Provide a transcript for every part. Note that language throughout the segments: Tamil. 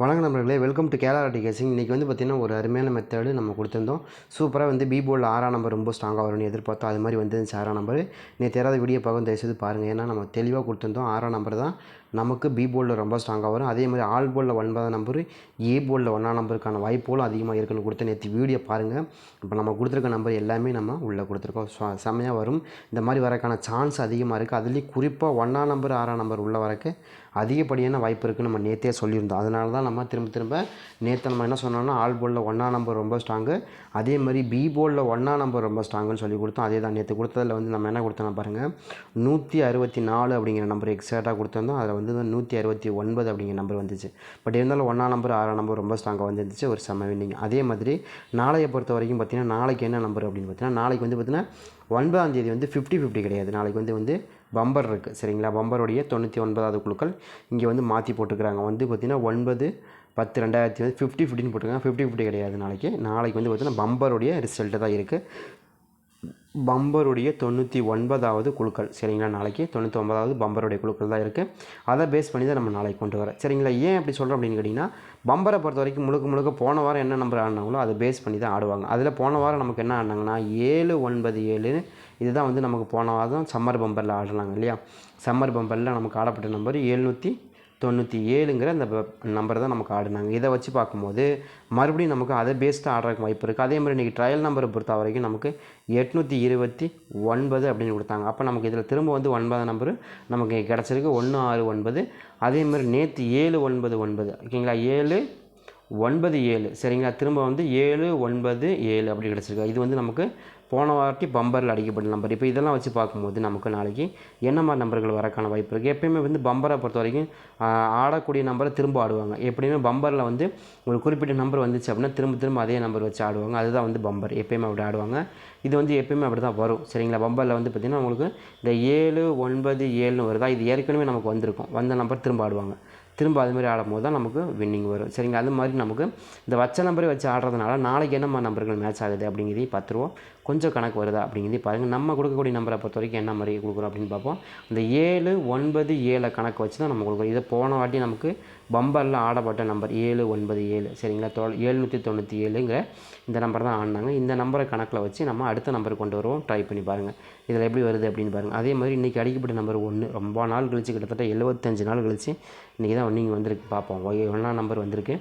வணக்கம் நண்பர்களே வெல்கம் டு கேரளா டிகேசிங் இன்றைக்கி வந்து பார்த்திங்கன்னா ஒரு அருமையான மெத்தடு நம்ம கொடுத்துருந்தோம். சூப்பராக வந்து பி போர்டில் ஆறாம் நம்பர் ரொம்ப ஸ்ட்ராங்காக வரும்னு எதிர்பார்த்தோம். அது மாதிரி வந்துருந்துச்சு ஆறாம் நம்பர் நீ தெரியாத வீடியோ பார்க்க தயவுசெய்து பாருங்கள் ஏன்னா நம்ம தெளிவாக கொடுத்துருந்தோம். ஆறாம் நம்பர் தான் நமக்கு பி போர்டில் ரொம்ப ஸ்ட்ராங்காக வரும். அதே மாதிரி ஆல் போர்டில் ஒன்பதாம் நம்பர் ஏ போர்டில் ஒன்றாம் நம்பருக்கான வாய்ப்புகளும் அதிகமாக இருக்குன்னு கொடுத்து நேற்று வீடியோ பாருங்கள் இப்போ நம்ம கொடுத்துருக்க நம்பர் எல்லாமே நம்ம உள்ளே கொடுத்துருக்கோம். ஸோ செம்மையாக வரும். இந்த மாதிரி வரக்கான சான்ஸ் அதிகமாக இருக்குது அதுலேயும் குறிப்பாக ஒன்றாம் நம்பர் ஆறாம் நம்பர் உள்ள வரக்கு அதிகப்படியான வாய்ப்பு இருக்குன்னு நம்ம நேற்றே சொல்லியிருந்தோம். அதனால தான் நம்ம திரும்ப திரும்ப நேற்று நம்ம என்ன சொன்னோம்னா ஆல் போலில் ஒன்றாம் நம்பர் ரொம்ப ஸ்ட்ராங்கு அதே மாதிரி பி போலில் ஒன்றாம் நம்பர் ரொம்ப ஸ்ட்ராங்குன்னு சொல்லி கொடுத்தோம். அதே தான் நேற்று கொடுத்ததில் வந்து நம்ம என்ன கொடுத்தோம்னா பாருங்கள் நூற்றி அறுபத்தி நாலு அப்படிங்கிற நம்பர் எக்ஸாக்டாக கொடுத்துருந்தோம். அதில் வந்து நூற்றி அறுபத்தி ஒன்பது அப்படிங்கிற நம்பர் வந்துச்சு. பட் இருந்தாலும் ஒன்றாம் நம்பர் ஆறாம் நம்பர் ரொம்ப ஸ்ட்ராங்காக வந்துருந்துச்சு. ஒரு செம்ம வின்னிங் அதே மாதிரி நாளையை பொறுத்த வரைக்கும் பார்த்திங்கன்னா நாளைக்கு என்ன நம்பர் அப்படின்னு பார்த்தீங்கன்னா நாளைக்கு வந்து பார்த்திங்கன்னா ஒன்பதாம் தேதி வந்து ஃபிஃப்டி ஃபிஃப்டி கிடையாது. நாளைக்கு வந்து வந்து பம்பர் இருக்குது சரிங்களா? பம்பருடைய தொண்ணூற்றி ஒன்பதாவது குழுக்கள் இங்கே வந்து மாற்றி போட்டுக்கிறாங்க. வந்து பார்த்திங்கன்னா ஒன்பது பத்து ரெண்டாயிரத்தி வந்து ஃபிஃப்டி ஃபிஃப்டின்னு போட்டுருக்காங்க ஃபிஃப்டி ஃபிஃப்டி கிடையாது நாளைக்கு. நாளைக்கு வந்து பார்த்திங்கன்னா பம்பருடைய ரிசல்ட்டு தான் இருக்குது பம்பருடைய தொண்ணூற்றி ஒன்பதாவது குழுக்கள். சரிங்களா? நாளைக்கு தொண்ணூற்றி ஒன்பதாவது பம்பருடைய குழுக்கள் தான் இருக்குது அதை பேஸ் பண்ணி தான் நம்ம நாளைக்கு கொண்டு வரேன் சரிங்களா? ஏன் அப்படி சொல்கிறோம் அப்படின்னு கேட்டிங்கன்னா பம்பரை பொறுத்த வரைக்கும் முழுக்க முழுக்க போன வாரம் என்ன நம்பர் ஆடினாங்களோ அதை பேஸ் பண்ணி தான் ஆடுவாங்க. அதில் போன வாரம் நமக்கு என்ன ஆடினாங்கன்னா ஏழு ஒன்பது ஏழு இதுதான் வந்து நமக்கு போன வாரம் சம்மர் பம்பரில் ஆடுறாங்க இல்லையா? சம்மர் பம்பரில் நமக்கு ஆடப்பட்ட நம்பர் எழுநூற்றி தொண்ணூற்றி ஏழுங்கிற அந்த நம்பர் தான் நமக்கு ஆடினாங்க இதை வச்சு பார்க்கும்போது மறுபடியும் நமக்கு அதை பேஸ்டாக ஆடுறதுக்கு வாய்ப்பு இருக்குது அதே மாதிரி இன்றைக்கி ட்ரையல் நம்பரை பொறுத்த வரைக்கும் நமக்கு எட்நூற்றி இருபத்தி ஒன்பது அப்படின்னு கொடுத்தாங்க. அப்போ நமக்கு இதில் திரும்ப வந்து ஒன்பதாம் நம்பரு நமக்கு கிடச்சிருக்கு. ஒன்று ஆறு ஒன்பது. அதே மாதிரி நேற்று ஏழு ஒன்பது ஒன்பது. ஓகேங்களா? ஏழு ஒன்பது ஏழு. சரிங்களா? திரும்ப வந்து ஏழு ஒன்பது ஏழு அப்படி கிடச்சிருக்கு. இது வந்து நமக்கு போன வாட்டி பம்பரில் அடிக்கப்பட்ட நம்பர். இப்போ இதெல்லாம் வச்சு பார்க்கும்போது நமக்கு நாளைக்கு என்ன மாதிரி நம்பர்கள் வரக்கான வாய்ப்பு இருக்குது எப்பயுமே வந்து பம்பரை பொறுத்த வரைக்கும் ஆடக்கூடிய நம்பரை திரும்ப ஆடுவாங்க. எப்படியுமே பம்பரில் வந்து ஒரு குறிப்பிட்ட நம்பர் வந்துச்சு அப்படின்னா திரும்ப திரும்ப அதே நம்பர் வச்சு ஆடுவாங்க. அதுதான் வந்து பம்பர். எப்பயுமே அப்படி ஆடுவாங்க. இது வந்து எப்பயுமே அப்படி தான் வரும். சரிங்களா? பம்பரில் வந்து பார்த்திங்கன்னா உங்களுக்கு இந்த ஏழு ஒன்பது ஏழுன்னு வருதா? இது ஏற்கனவே நமக்கு வந்திருக்கும். வந்த நம்பர் திரும்ப ஆடுவாங்க. திரும்ப அதுமாதிரி ஆடும்போது தான் நமக்கு வின்னிங் வரும். சரிங்க அது மாதிரி நமக்கு இந்த வச்ச நம்பரை வச்சு ஆடுறதுனால நாளைக்கு என்னம்மா நம்பர்கள் மேட்ச் ஆகுது அப்படிங்கிறதையும் பார்த்துருவோம். கொஞ்சம் கணக்கு வருதா அப்படிங்கிறதையும் பாருங்கள் நம்ம கொடுக்கக்கூடிய நம்பரை பொறுத்த வரைக்கும் என்ன மாதிரி கொடுக்குறோம் அப்படின்னு பார்ப்போம். இந்த ஏழு ஒன்பது ஏழை கணக்கு வச்சு தான் நம்ம கொடுக்குறோம். இதை போன வாட்டி நமக்கு பம்பரில் ஆடப்பட்ட நம்பர் ஏழு ஒன்பது ஏழு. சரிங்களா? தொ ஏழ்நூற்றி தொண்ணூற்றி ஏழுங்கிற இந்த நம்பர் தான் ஆடினாங்க. இந்த நம்பரை கணக்கில் வச்சு நம்ம அடுத்த நம்பர் கொண்டு வருவோம். ட்ரை பண்ணி பாருங்கள் இதில் எப்படி வருது அப்படின்னு பாருங்கள் அதே மாதிரி இன்றைக்கி அடிக்கப்பட்ட நம்பர் ஒன்று ரொம்ப நாள் கழிச்சு கிட்டத்தட்ட எழுபத்தஞ்சு நாள் கழிச்சு இன்றைக்கி தான் நீங்கள் வந்திருக்கு. பார்ப்போம். ஒன்றாம் நம்பர் வந்திருக்கு.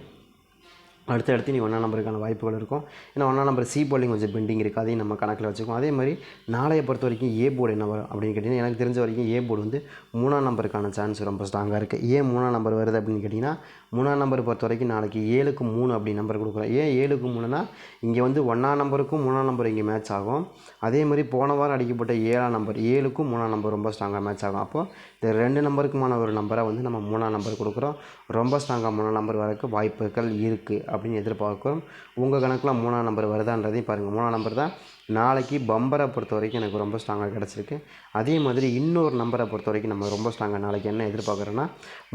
அடுத்தடுத்து நீ ஒன்றாம் நம்பருக்கான வாய்ப்புகள் இருக்கும். ஏன்னா ஒன்றாம் நம்பர் சி போலிங் கொஞ்சம் பெண்டிங் இருக்குது அதையும் நம்ம கணக்கில் வச்சுக்கோம் அதே மாதிரி நாளைய பொறுத்த வரைக்கும் ஏ போர்டு என்ன வரும் அப்படின்னு கேட்டிங்கன்னா எனக்கு தெரிஞ்ச வரைக்கும் ஏ போர்டு வந்து மூணாம் நம்பருக்கான சான்ஸ் ரொம்ப ஸ்ட்ராங்காக இருக்குது ஏன் மூணாம் நம்பர் வருது அப்படின்னு கேட்டிங்கன்னா மூணாம் நம்பர் பொறுத்த வரைக்கும் நாளைக்கு ஏழுக்கு மூணு அப்படி நம்பர் கொடுக்குறோம். ஏன் ஏழுக்கு மூணுனா இங்கே வந்து ஒன்றாம் நம்பருக்கும் மூணாம் நம்பர் இங்கே மேட்ச் ஆகும். அதே மாதிரி போன வாரம் அடிக்கப்பட்ட ஏழாம் நம்பர் ஏழுக்கும் மூணாம் நம்பர் ரொம்ப ஸ்ட்ராங்காக மேட்ச் ஆகும். அப்போது இந்த ரெண்டு நம்பருக்குமான ஒரு நம்பரை வந்து நம்ம மூணாம் நம்பர் கொடுக்குறோம். ரொம்ப ஸ்ட்ராங்காக மூணாம் நம்பர் வரக்கு வாய்ப்புகள் இருக்குது அப்படின்னு எதிர்பார்க்குறோம். உங்கள் கணக்கில் மூணாம் நம்பர் வருதான்றதையும் பாருங்கள் மூணாம் நம்பர் தான் நாளைக்கு பம்பரை பொறுத்த வரைக்கும் எனக்கு ரொம்ப ஸ்ட்ராங்காக கிடச்சிருக்கு. அதே மாதிரி இன்னொரு நம்பரை பொறுத்த வரைக்கும் நம்ம ரொம்ப ஸ்ட்ராங்காக நாளைக்கு என்ன எதிர்பார்க்குறோன்னா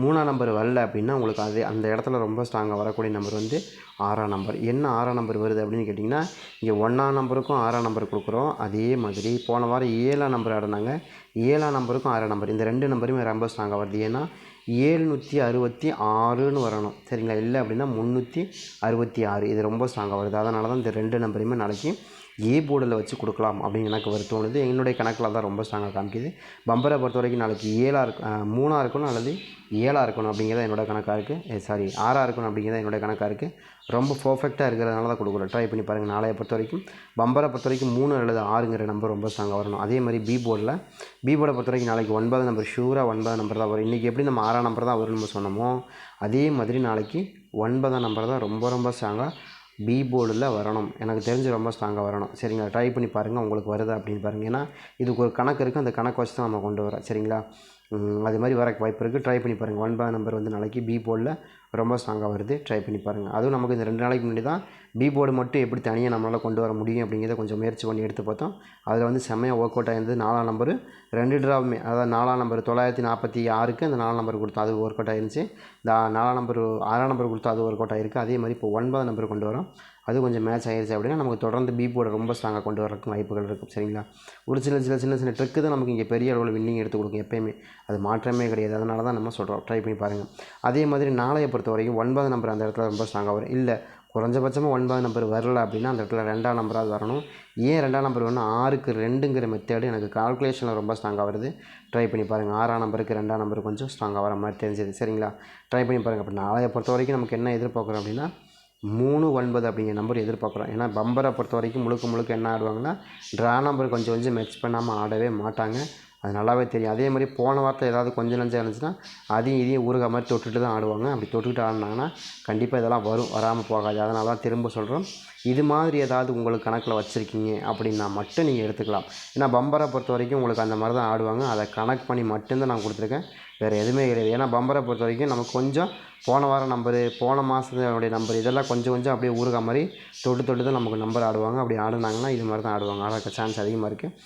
மூணாம் நம்பர் வரல அப்படின்னா உங்களுக்கு அது அந்த இடத்துல ரொம்ப ஸ்ட்ராங்காக வரக்கூடிய நம்பர் வந்து ஆறாம் நம்பர் என்ன ஆறாம் நம்பர் வருது அப்படின்னு கேட்டிங்கன்னா இங்கே ஒன்றாம் நம்பருக்கும் ஆறாம் நம்பர் கொடுக்குறோம். அதே மாதிரி போன வாரம் ஏழாம் நம்பர் ஆடினாங்க ஏழாம் நம்பருக்கும் ஆறாம் நம்பர் இந்த ரெண்டு நம்பருமே ரொம்ப ஸ்ட்ராங்காக வருது. ஏன்னா ஏழ்நூற்றி அறுபத்தி ஆறுன்னு வரணும். சரிங்களா? இல்லை அப்படின்னா முந்நூற்றி அறுபத்தி ஆறு. இது ரொம்ப ஸ்ட்ராங்காக வருது. அதனால தான் இந்த ரெண்டு நம்பரையுமே நாளைக்கு ஏ போர்டில் வச்சு கொடுக்கலாம் அப்படின்னு எனக்கு ஒரு தோணுது. என்னுடைய கணக்கில் தான் ரொம்ப ஸ்ட்ராங்காக காமிக்குது. பம்பரை பொறுத்த வரைக்கும் நாளைக்கு ஏழாக இருக்கும் மூணாக இருக்கணும் அல்லது ஏழாக இருக்கணும் அப்படிங்கிறத என்னோட கணக்காக இருக்குது சாரி ஆறாக இருக்கணும் அப்படிங்கிறத என்னோட கணக்காக இருக்குது ரொம்ப பர்ஃபெக்டாக இருக்கிறதுனால தான் கொடுக்குறோம் ட்ரை பண்ணி பாருங்கள் நாளைய பொறுத்த வரைக்கும் பம்பரை பொறுத்த வரைக்கும் மூணு அல்லது ஆறுங்கிற நம்பர் ரொம்ப ஸ்ட்ராங்காக வரணும். அதே மாதிரி பி போர்டில் பி போர்டை பொறுத்த வரைக்கும் நாளைக்கு ஒன்பது நம்பர் ஷூராக ஒன்பது நம்பர் தான் வரும். இன்றைக்கி எப்படி நம்ம ஆறாம் நம்பர் தான் வரும்னு நம்ம சொன்னோமோ அதே மாதிரி நாளைக்கு ஒன்பதாம் நம்பர் தான் ரொம்ப ரொம்ப ஸ்ட்ராங்காக பி போர்டில் வரணும். எனக்கு தெரிஞ்சு ரொம்ப ஸ்ட்ராங்காக வரணும். சரிங்களா? ட்ரை பண்ணி பாருங்கள் உங்களுக்கு வருதா அப்படின்னு பாருங்கள் ஏன்னா இதுக்கு ஒரு கணக்கு இருக்குது அந்த கணக்கு வச்சு தான் நம்ம கொண்டு வரோம். சரிங்களா? அது மாதிரி வர வாய்ப்பு இருக்குது ட்ரை பண்ணி பாருங்கள் ஒன் பை நம்பர் வந்து நாளைக்கு பி போர்டில் ரொம்ப ஸ்ட்ராங்காக வருது. ட்ரை பண்ணி பாருங்கள் அதுவும் நமக்கு இந்த ரெண்டு நாளைக்கு முன்னாடி தான் பி போர்டு மட்டும் எப்படி தனியாக நம்மளால் கொண்டு வர முடியும் அப்படிங்கிறத கொஞ்சம் முயற்சி பண்ணி எடுத்து பார்த்தோம். அதில் வந்து செம்மையாக ஒர்க் அவுட் ஆயிருந்தது. நாலாம் நம்பரு ரெண்டு ட்ராவுமே அதாவது நாலாம் நம்பர் தொள்ளாயிரத்தி நாற்பத்தி ஆறுக்கு அந்த நாலாம் நம்பர் கொடுத்தோம். அது ஒர்க் அவுட் ஆயிருந்துச்சு. இந்த நாலாம் நம்பர் ஆறாம் நம்பர் கொடுத்தா அது ஒர்க் அவுட் ஆயிருக்கு. அதே மாதிரி இப்போ ஒன்பதாம் நம்பர் கொண்டு வரோம். அது கொஞ்சம் மேட்ச் ஆயிடுச்சு அப்படின்னா நமக்கு தொடர்ந்து பி போர்டை ரொம்ப ஸ்ட்ராங்காக கொண்டு வரதுக்கு வாய்ப்புகள் இருக்கும். சரிங்களா? ஒரு சில சில சின்ன சின்ன ட்ரிக்கு தான் நமக்கு இங்கே பெரிய அளவில் வின்னிங் எடுத்து கொடுக்கும் எப்பயுமே. அது மாற்றமே கிடையாது. அதனால தான் நம்ம சொல்கிறோம் ட்ரை பண்ணி பாருங்கள் அதே மாதிரி நாளையை பொறுத்த வரைக்கும் ஒன்பது நம்பர் அந்த இடத்துல ரொம்ப ஸ்ட்ராங்காக வரும். இல்லை குறைஞ்சபட்சமாக ஒன்பது நம்பர் வரல அப்படின்னா அந்த இடத்துல ரெண்டாம் நம்பராவது வரணும். ஏன் ரெண்டாம் நம்பர் வேணும் ஆறுக்கு ரெண்டுங்கிற மெத்தேடு எனக்கு கால்குலேஷனில் ரொம்ப ஸ்ட்ராங்காக வருது. ட்ரை பண்ணி பாருங்கள் ஆறாம் நம்பருக்கு ரெண்டாம் நம்பர் கொஞ்சம் ஸ்ட்ராங்காக வர மாதிரி தெரிஞ்சது. சரிங்களா? ட்ரை பண்ணி பாருங்கள் அப்போ நாளையை பொறுத்த வரைக்கும் நமக்கு என்ன எதிர்பார்க்குறோம் அப்படின்னா மூணு ஒன்பது அப்படிங்கிற நம்பர் எதிர்பார்க்குறோம். ஏன்னா பம்பரை பொறுத்த வரைக்கும் முழுக்க முழுக்க என்ன ஆடுவாங்கன்னா ட்ரா நம்பர் கொஞ்சம் கொஞ்சம் மெச் பண்ணாமல் ஆடவே மாட்டாங்க. அது நல்லாவே தெரியும். அதே மாதிரி போன வாரத்தில் ஏதாவது கொஞ்சம் நஞ்சம் இருந்துச்சுன்னா அதையும் இதையும் ஊறுகா மாதிரி தொட்டுட்டு தான் ஆடுவாங்க. அப்படி தொட்டுக்கிட்டு ஆடினாங்கன்னா கண்டிப்பாக இதெல்லாம் வரும் வராமல் போகாது. அதனால தான் திரும்ப சொல்கிறோம் இது மாதிரி ஏதாவது உங்களுக்கு கணக்கில் வச்சுருக்கீங்க அப்படின்னா மட்டும் நீங்கள் எடுத்துக்கலாம். ஏன்னா பம்பரை பொறுத்த வரைக்கும் உங்களுக்கு அந்த மாதிரி தான் ஆடுவாங்க. அதை கணக்கு பண்ணி மட்டும்தான் நான் கொடுத்துருக்கேன். வேறு எதுவுமே கிடையாது. ஏன்னா பம்பரை பொறுத்த வரைக்கும் நமக்கு கொஞ்சம் போன வாரம் நம்பரு போன மாதத்துடைய நம்பர் இதெல்லாம் கொஞ்சம் கொஞ்சம் அப்படியே ஊறுகா மாதிரி தொட்டு தொட்டு தான் நமக்கு நம்பர் ஆடுவாங்க. அப்படி ஆடுனாங்கன்னா இது மாதிரி தான் ஆடுவாங்க. ஆடுறக்க சான்ஸ் அதிகமாக இருக்குது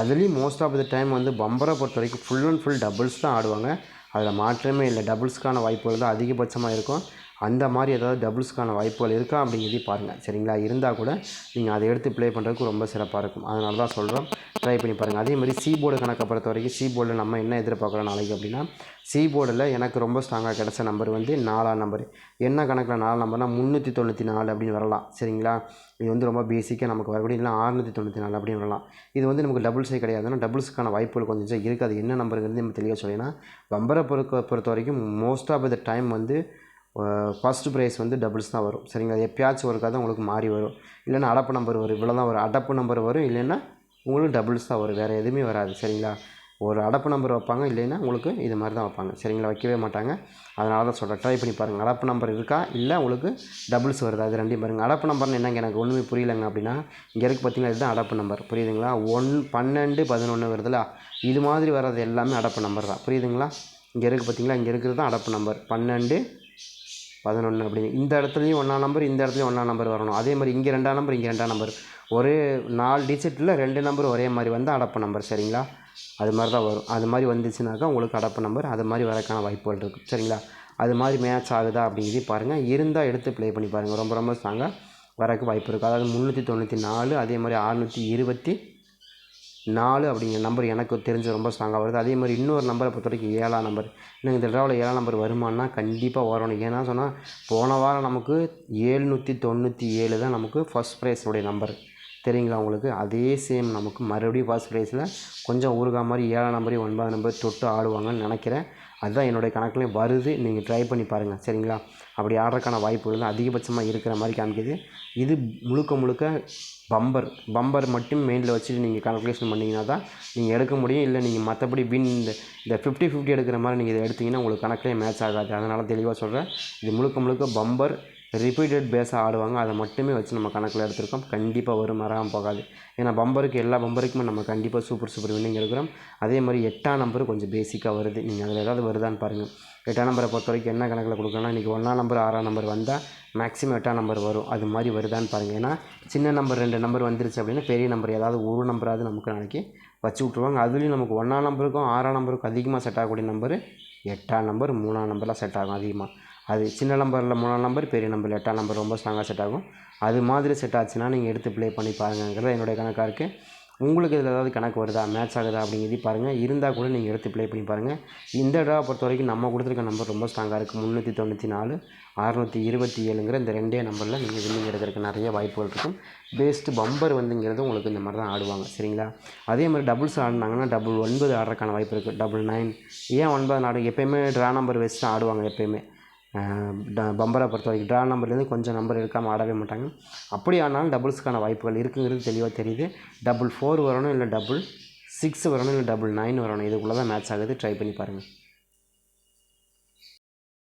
அதுலேயும் மோஸ்ட் ஆஃப் த டைம் வந்து பம்பரை பொறுத்த வரைக்கும் ஃபுல் அண்ட் ஃபுல் டபுள்ஸ் தான் ஆடுவாங்க. அதில் மாற்றமே இல்லை. டபுள்ஸ்க்கான வாய்ப்புகள் தான் அதிகபட்சமாக இருக்கும். அந்த மாதிரி ஏதாவது டபுள்ஸ்க்கான வாய்ப்புகள் இருக்கா அப்படிங்கிறதையும் பாருங்கள் சரிங்களா? இருந்தால் கூட நீங்கள் அதை எடுத்து ப்ளே பண்ணுறதுக்கு ரொம்ப சிறப்பாக இருக்கும். அதனால தான் சொல்கிறோம் ட்ரை பண்ணி பாருங்கள் அதே மாதிரி சி போர்டு கணக்கை பொறுத்த வரைக்கும் சி போர்டில் நம்ம என்ன எதிர்பார்க்குறோம் நாளைக்கு அப்படின்னா சி போர்டில் எனக்கு ரொம்ப ஸ்ட்ராங்காக கிடச்ச நம்பர் வந்து நாலாம் நம்பர் என்ன கணக்கில் நாலு நம்பர்னால் முந்நூற்றி தொண்ணூற்றி நாலு அப்படின்னு வரலாம். சரிங்களா? இது வந்து ரொம்ப பேசிக்காக நமக்கு வரக்கூடிய இல்லை ஆறுநூற்றி தொண்ணூற்றி நாலு அப்படின்னு வரலாம். இது வந்து நமக்கு டபுள்ஸே கிடையாதுன்னா டபுள்ஸுக்கான வாய்ப்புகள் கொஞ்சம் இருக்குது அது என்ன நம்பருங்கிறது நம்ம தெளிவாக சொல்லினா வம்பரை பொறுக்க பொறுத்த வரைக்கும் மோஸ்ட் ஆஃப் த டைம் வந்து ஃபஸ்ட்டு ப்ரைஸ் வந்து டபுள்ஸ் தான் வரும். சரிங்களா? எப்பயாச்சும் ஒர்க்காக தான் உங்களுக்கு மாறி வரும். இல்லைன்னா அடப்பு நம்பர் வரும். இவ்வளோ தான் வரும். அடப்பு நம்பர் வரும். இல்லைன்னா உங்களுக்கு டபுள்ஸ் தான் வரும். வேறு எதுவுமே வராது. சரிங்களா? ஒரு அடப்பு நம்பர் வைப்பாங்க. இல்லைன்னா உங்களுக்கு இது மாதிரி தான் வைப்பாங்க. சரிங்களா? வைக்கவே மாட்டாங்க. அதனால தான் சொல்கிறேன் ட்ரை பண்ணி பாருங்கள் அடப்பு நம்பர் இருக்கா? இல்லை உங்களுக்கு டபுள்ஸ் வருது? அது ரெண்டையும் பாருங்கள் அடப்பு நம்பர்னு என்னங்க எனக்கு ஒன்றுமே புரியலைங்க அப்படின்னா இங்கே இருக்குது பார்த்தீங்கன்னா இதுதான் அடப்பு நம்பர் புரியுதுங்களா? ஒன் பன்னெண்டு பதினொன்று வருதுல்ல இது மாதிரி வர்றது எல்லாமே அடப்பு நம்பர் தான். புரியுதுங்களா? இங்கே இருக்குது பார்த்தீங்களா இங்கே இருக்கிறது தான் அடப்பு நம்பர் பன்னெண்டு பதினொன்று அப்படின்னு இந்த இடத்துலையும் ஒன்றாம் நம்பர் இந்த இடத்துலையும் ஒன்றா நம்பர் வரணும். அதே மாதிரி இங்கே ரெண்டாம் நம்பர் இங்கே ரெண்டாம் நம்பர் ஒரே நாலு டிஜிட்டில் ரெண்டு நம்பர் ஒரே மாதிரி வந்தால் அடப்பு நம்பர் சரிங்களா? அது மாதிரி தான் வரும். அது மாதிரி வந்துச்சுனாக்கா உங்களுக்கு அடப்பு நம்பர் அது மாதிரி வரக்கான வாய்ப்புகள் இருக்குது சரிங்களா? அது மாதிரி மேட்ச் ஆகுதா அப்படிங்கிறதே பாருங்கள் இருந்தால் எடுத்து ப்ளே பண்ணி பாருங்கள் ரொம்ப ரொம்ப ஸ்ட்ராங்காக வரக்கு வாய்ப்பு இருக்குது அதாவது முந்நூற்றி தொண்ணூற்றி நாலு அதே மாதிரி அறநூற்றி இருபத்தி நாலு அப்படிங்கிற நம்பர் எனக்கு தெரிஞ்சு ரொம்ப ஸ்ட்ராங்காக வருது. அதே மாதிரி இன்னொரு நம்பரை பொறுத்த வரைக்கும் ஏழாம் நம்பர் எனக்கு இந்த தடவை ஏழாம் நம்பர் வருமானா கண்டிப்பாக வரணும். ஏன்னா சொன்னால் போன வாரம் நமக்கு ஏழ்நூற்றி தொண்ணூற்றி ஏழு தான் நமக்கு ஃபஸ்ட் ப்ரைஸுடைய நம்பர் தெரியுங்களா உங்களுக்கு? அதே சேம் நமக்கு மறுபடியும் ஃபர்ஸ்ட் ப்ரைஸில் கொஞ்சம் ஊறுகா மாதிரி ஏழாம் நம்பரையும் ஒன்பதாம் நம்பர் தொட்டு ஆடுவாங்கன்னு நினைக்கிறேன். அதுதான் என்னுடைய கணக்குலேயும் வருது. நீங்கள் ட்ரை பண்ணி பாருங்கள் சரிங்களா? அப்படி ஆடுறதுக்கான வாய்ப்புகள் தான் அதிகபட்சமாக இருக்கிற மாதிரி காமிக்குது. இது முழுக்க முழுக்க பம்பர் பம்பர் மட்டும் மெயினில் வச்சுட்டு நீங்கள் கால்குலேஷன் பண்ணிங்கன்னா தான் நீங்கள் எடுக்க முடியும். இல்லை நீங்கள் மற்றபடி வின் இந்த இந்த ஃபிஃப்டி ஃபிஃப்டி எடுக்கிற மாதிரி நீங்கள் இதை எடுத்தீங்கன்னா உங்களுக்கு கணக்கிலே மேட்ச் ஆகாது. அதனால் தெளிவாக சொல்கிறேன் இது முழுக்க முழுக்க பம்பர் ரிப்பீட்டட் பேஸாக ஆடுவாங்க. அதை மட்டுமே வச்சு நம்ம கணக்கில் எடுத்திருக்கோம். கண்டிப்பாக வரும். வராமல் போகாது. ஏன்னா பம்பருக்கு எல்லா பம்பருக்குமே நம்ம கண்டிப்பாக சூப்பர் சூப்பர் வின்னிங் எடுக்கிறோம். அதே மாதிரி எட்டாம் நம்பர் கொஞ்சம் பேசிக்காக வருது. நீங்கள் அதில் ஏதாவது வருதான்னு பாருங்கள் எட்டாம் நம்பரை பொறுத்த வரைக்கும் என்ன கணக்கில் கொடுக்கணும்னா இன்றைக்கி ஒன்றாம் நம்பர் ஆறாம் நம்பர் வந்தால் மேக்ஸிமம் எட்டாம் நம்பர் வரும். அது மாதிரி வருதான்னு பாருங்கள் ஏன்னா சின்ன நம்பர் ரெண்டு நம்பர் வந்துருச்சு அப்படின்னா பெரிய நம்பர் ஏதாவது ஒரு நம்பராவது நமக்கு நாளைக்கு வச்சு விட்ருவாங்க அதுலேயும் நமக்கு ஒன்றாம் நம்பருக்கும் ஆறாம் நம்பருக்கும் அதிகமாக செட் ஆகக்கூடிய நம்பர் எட்டாம் நம்பர் மூணாம் நம்பர்லாம் செட் ஆகும் அதிகமாக அது சின்ன நம்பரில் மூணாம் நம்பர் பெரிய நம்பர் எட்டாம் நம்பர் ரொம்ப ஸ்ட்ராங்காக செட் ஆகும். அது மாதிரி செட் ஆச்சுன்னா நீங்கள் எடுத்து ப்ளே பண்ணி பாருங்கங்கிறது என்னுடைய கணக்காக இருக்குது உங்களுக்கு இதில் ஏதாவது கணக்கு வருதா? மேட்ச் ஆகுதா? அப்படிங்கிறது பாருங்கள் இருந்தால் கூட நீங்கள் எடுத்து ப்ளே பண்ணி பாருங்கள் இந்த ட்ரா பொறுத்த வரைக்கும் நம்ம கொடுத்துருக்க நம்பர் ரொம்ப ஸ்ட்ராங்காக இருக்குது முந்நூற்றி தொண்ணூற்றி நாலு அறநூற்றி இருபத்தி ஏழுங்கிற இந்த ரெண்டே நம்பரில் நீங்கள் வின்னிங் எடுக்கிறதுக்கு நிறைய வாய்ப்புகள் இருக்கும். பேஸ்ட்டு பம்பர் வந்துங்கிறது உங்களுக்கு இந்த மாதிரி தான் ஆடுவாங்க. சரிங்களா? அதே மாதிரி டபுள்ஸ் ஆடினாங்கன்னா டபுள் ஒன்பது ஆடுறதுக்கான வாய்ப்பு இருக்குது டபுள் நைன் ஏன் ஒன்பது ஆடு எப்போயுமே ட்ரா நம்பர் வச்சு தான் ஆடுவாங்க எப்போயுமே. பம்பரை பொறுத்த வரைக்கும் ட்ரா நம்பர்லேருந்து கொஞ்சம் நம்பர் எடுக்காமல் ஆடவே மாட்டாங்க. அப்படி ஆனாலும் டபுள்ஸ்க்கான வாய்ப்புகள் இருக்குங்கிறது தெளிவாக தெரியுது. டபுள் ஃபோர் வரணும் இல்லை டபுள் சிக்ஸ் வரணும் இல்லை டபுள் நைன் வரணும். இதுக்குள்ளே தான் மேட்ச் ஆகுது. ட்ரை பண்ணி பாருங்கள்